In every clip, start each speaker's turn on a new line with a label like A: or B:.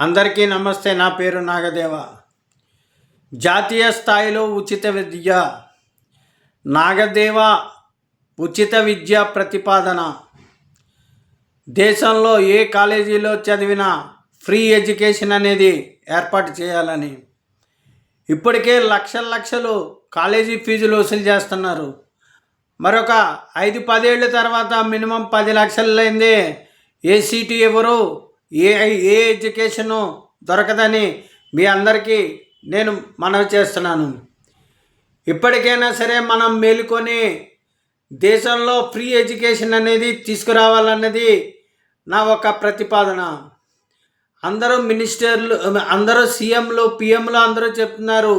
A: అందరికీ నమస్తే నా పేరు నాగదేవ. జాతీయ స్థాయిలో ఉచిత విద్య నాగదేవ ఉచిత విద్య ప్రతిపాదన. దేశంలో ఏ కాలేజీలో చదివినా ఫ్రీ ఎడ్యుకేషన్ అనేది ఏర్పాటు చేయాలని. ఇప్పటికే లక్షల లక్షలు కాలేజీ ఫీజులు వసూలు చేస్తున్నారు. మరొక ఐదు పదేళ్ళ తర్వాత మినిమం పది లక్షలైందే ఏ సీటు ఎవరు ఏ ఏ ఎడ్యుకేషను దొరకదని మీ అందరికీ నేను మనవి చేస్తున్నాను. ఇప్పటికైనా సరే మనం మేలుకొని దేశంలో ఫ్రీ ఎడ్యుకేషన్ అనేది తీసుకురావాలన్నది నా ఒక ప్రతిపాదన. అందరూ మినిస్టర్లు అందరూ సీఎంలు పిఎంలు అందరూ చెప్తున్నారు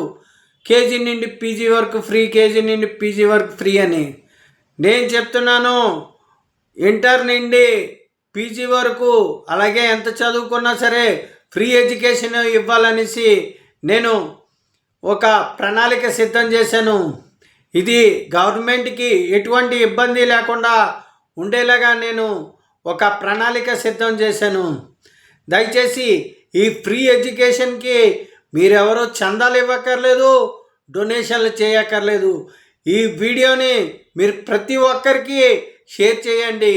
A: కేజీ నుండి పీజీ వరకు ఫ్రీ కేజీ నుండి పీజీ వరకు ఫ్రీ అని. నేను చెప్తున్నాను ఇంటర్ నుండి పీజీ వరకు అలాగే ఎంత చదువుకున్నా సరే ఫ్రీ ఎడ్యుకేషన్ ఇవ్వాలనేసి నేను ఒక ప్రణాళిక సిద్ధం చేశాను. ఇది గవర్నమెంట్కి ఎటువంటి ఇబ్బంది లేకుండా ఉండేలాగా నేను ఒక ప్రణాళిక సిద్ధం చేశాను. దయచేసి ఈ ఫ్రీ ఎడ్యుకేషన్కి మీరెవరూ చందాలు ఇవ్వక్కర్లేదు డొనేషన్లు చేయక్కర్లేదు. ఈ వీడియోని మీరు ప్రతి ఒక్కరికి షేర్ చేయండి.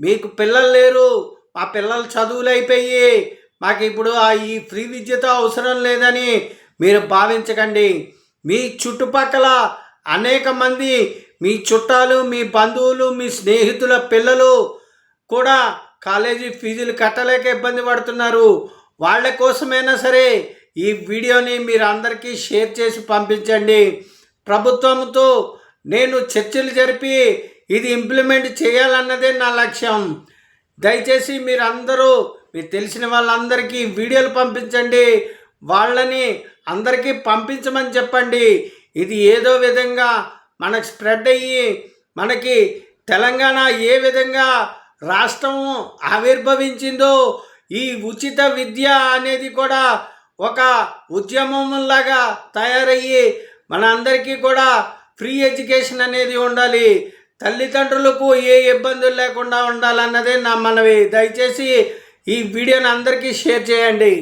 A: మీకు పిల్లలు లేరు. మా పిల్లలు చదువులు అయిపోయి మాకు ఇప్పుడు ఆ ఈ ఫ్రీ విద్యతో అవసరం లేదని మీరు భావించకండి. మీ చుట్టుపక్కల అనేక మంది మీ చుట్టాలు మీ బంధువులు మీ స్నేహితుల పిల్లలు కూడా కాలేజీ ఫీజులు కట్టలేక ఇబ్బంది పడుతున్నారు. వాళ్ళ కోసమైనా సరే ఈ వీడియోని మీరు అందరికీ షేర్ చేసి పంపించండి. ప్రభుత్వంతో నేను చర్చలు జరిపి ఇది ఇంప్లిమెంట్ చేయాలన్నదే నా లక్ష్యం. దయచేసి మీరు అందరూ మీకు తెలిసిన వాళ్ళందరికీ వీడియోలు పంపించండి. వాళ్ళని అందరికీ పంపించమని చెప్పండి. ఇది ఏదో విధంగా మనకు స్ప్రెడ్ అయ్యి మనకి తెలంగాణ ఏ విధంగా రాష్ట్రం ఆవిర్భవించిందో ఈ ఉచిత విద్య అనేది కూడా ఒక ఉద్యమంలాగా తయారయ్యి మన అందరికీ కూడా ఫ్రీ ఎడ్యుకేషన్ అనేది ఉండాలి. తల్లిదండ్రులకు ఏ ఇబ్బందులు లేకుండా ఉండాలన్నదే నా మనవి. దయచేసి ఈ వీడియోని అందరికీ షేర్ చేయండి.